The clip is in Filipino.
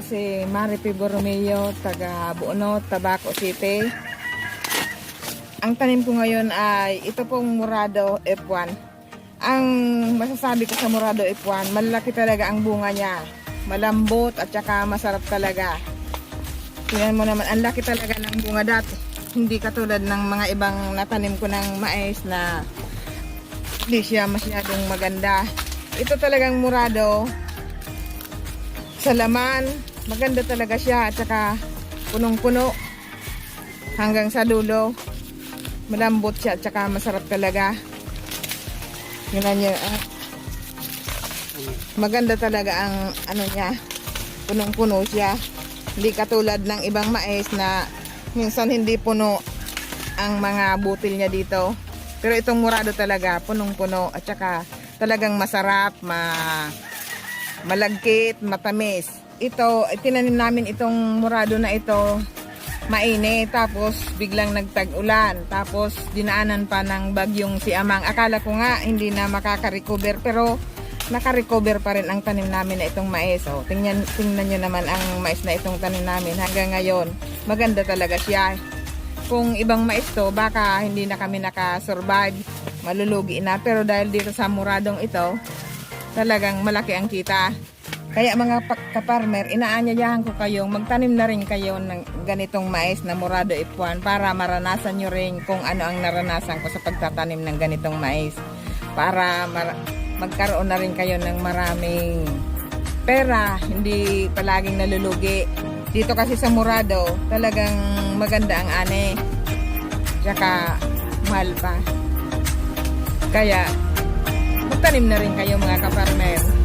si Maripi Borromeo, taga Buonot, Tabaco City. Ang tanim ko ngayon ay ito pong Murado F1. Ang masasabi ko sa Murado F1, malaki talaga ang bunga niya. Malambot at saka masarap talaga. Tingnan mo naman, ang laki talaga ng bunga dati. Hindi katulad ng mga ibang natanim ko ng mais na hindi siya masyadong maganda. Ito talagang Murado, sa laman, maganda talaga siya at saka punong-puno hanggang sa dulo. Malambot siya at saka masarap talaga. Yun niyo, ah. Maganda talaga ang ano niya, punong-puno siya. Hindi katulad ng ibang mais na minsan hindi puno ang mga butil niya dito. Pero itong murado talaga, punong-puno at saka talagang masarap, ma malagkit, matamis. Ito, tinanim namin itong murado na ito, mainit, tapos biglang nagtag-ulan, tapos dinaanan pa ng bagyong si Amang. Akala ko nga hindi na makaka-recover, pero naka-recover pa rin ang tanim namin na itong mais. O, tingnan, tingnan nyo naman ang mais na itong tanim namin hanggang ngayon. Maganda talaga siya. Kung ibang mais to, baka hindi na kami nakasurvive, malulugi na. Pero dahil dito sa muradong ito, talagang malaki ang kita. Kaya mga pa- kaparmer, inaanyayahan ko kayong magtanim na rin kayo ng ganitong mais na Morado F1 para maranasan nyo rin kung ano ang naranasan ko sa pagtatanim ng ganitong mais. Para magkaroon na rin kayo ng maraming pera, hindi palaging nalulugi. Dito kasi sa Morado, talagang maganda ang ane. Tsaka mahal pa. Kaya magtanim na rin kayo mga kaparmer.